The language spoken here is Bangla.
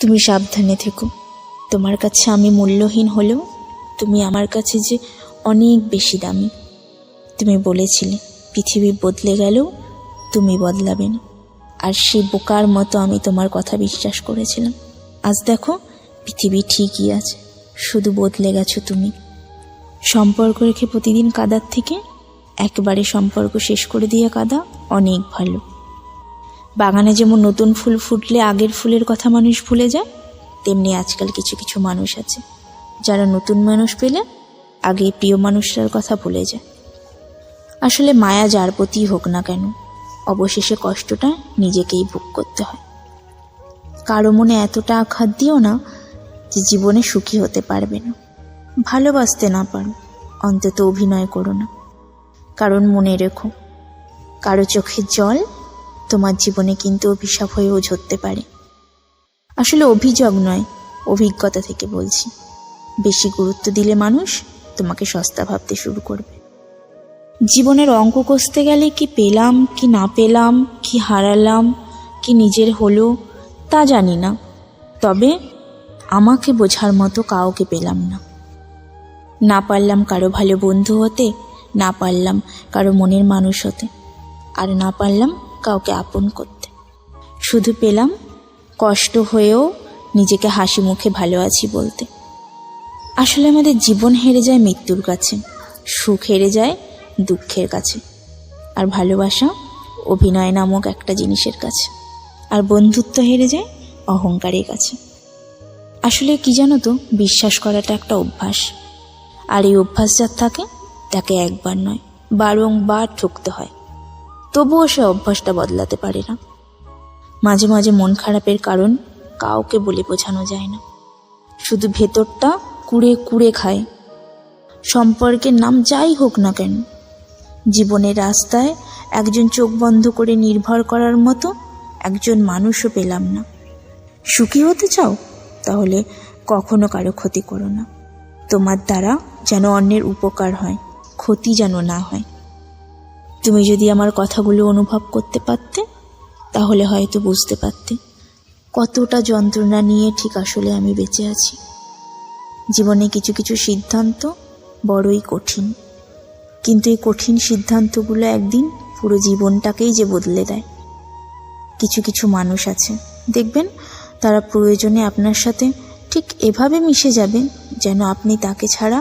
তুমি সাবধানে থেকো। তোমার কাছে আমি মূল্যহীন হলেও তুমি আমার কাছে যে অনেক বেশি দামি। তুমি বলেছিলে, পৃথিবী বদলে গেলেও তুমি বদলাবে না। আর সেই বোকার মতো আমি তোমার কথা বিশ্বাস করেছিলাম। আজ দেখো, পৃথিবী ঠিকই আছে, শুধু বদলে গেছো তুমি। সম্পর্ক রেখে প্রতিদিন কাদার থেকে একবারে সম্পর্ক শেষ করে দিয়ে কাদা অনেক ভালো। বাগানে যেমন নতুন ফুল ফুটলে আগের ফুলের কথা মানুষ ভুলে যায়, তেমনি আজকাল কিছু কিছু মানুষ আছে, যারা নতুন মানুষ পেলে আগে প্রিয় মানুষটার কথা ভুলে যায়। আসলে মায়া যার প্রতি হোক না কেন, অবশেষে কষ্টটা নিজেকেই ভোগ করতে হয়। কারও মনে এতটা আঘাত দিও না যে জীবনে সুখী হতে পারবে না। ভালোবাসতে না পারো, অন্তত অভিনয় করো না। কারণ মনে রেখো, কারও চোখের জল তোমার জীবনে কিন্তু অভিশাপ হয়েও ঝরতে পারে। আসলে অভিযোগ নয়, অভিজ্ঞতা থেকে বলছি। বেশি গুরুত্ব দিলে মানুষ তোমাকে সস্তা ভাবতে শুরু করবে। জীবনের অঙ্ক কষতে গেলে কি পেলাম, কি না পেলাম, কি হারালাম, কি নিজের হলো, তা জানি না। তবে আমাকে বোঝার মতো কাউকে পেলাম না। না পারলাম কারও ভালো বন্ধু হতে, না পারলাম কারও মনের মানুষ হতে। আর না পারলাম কাউকে আপন করতে। শুধু পেলাম কষ্ট হয়েও নিজেকে হাসি মুখে ভালো আছি বলতে। আসলে আমাদের জীবন হেরে যায় মৃত্যুর কাছে, সুখ হেরে যায় দুঃখের কাছে, আর ভালোবাসা অভিনয় নামক একটা জিনিসের কাছে, আর বন্ধুত্ব হেরে যায় অহংকারের কাছে। আসলে কি জানো তো, বিশ্বাস করাটা একটা অভ্যাস, আর এই অভ্যাস যার থাকে তাকে একবার নয়, বারংবার ঠকতে হয়। তবুও সে অভ্যাসটা বদলাতে পারে না। মাঝে মাঝে মন খারাপের কারণ কাউকে বলে বোঝানো যায় না। শুধু ভেতরটা কুড়ে কুড়ে খায়। সম্পর্কের নাম যাই হোক না কেন, জীবনের রাস্তায় একজন চোখ বন্ধ করে নির্ভর করার মতো একজন মানুষও পেলাম না। সুখী হতে চাও, তাহলে কখনো কারও ক্ষতি করো না। তোমার দ্বারা যেন অন্যের উপকার হয়, ক্ষতি যেন না হয়। তুমি যদি আমার কথাগুলো অনুভব করতে পারতে, তাহলে হয়তো বুঝতে পারতে কতটা যন্ত্রণা নিয়ে ঠিক আসলে আমি বেঁচে আছি। জীবনে কিছু কিছু সিদ্ধান্ত বড়ই কঠিন, কিন্তু এই কঠিন সিদ্ধান্তগুলো একদিন পুরো জীবনটাকেই যে বদলে দেয়। কিছু কিছু মানুষ আছে, দেখবেন তারা প্রয়োজনে আপনার সাথে ঠিক এভাবে মিশে যাবে যেন আপনি তাকে ছাড়া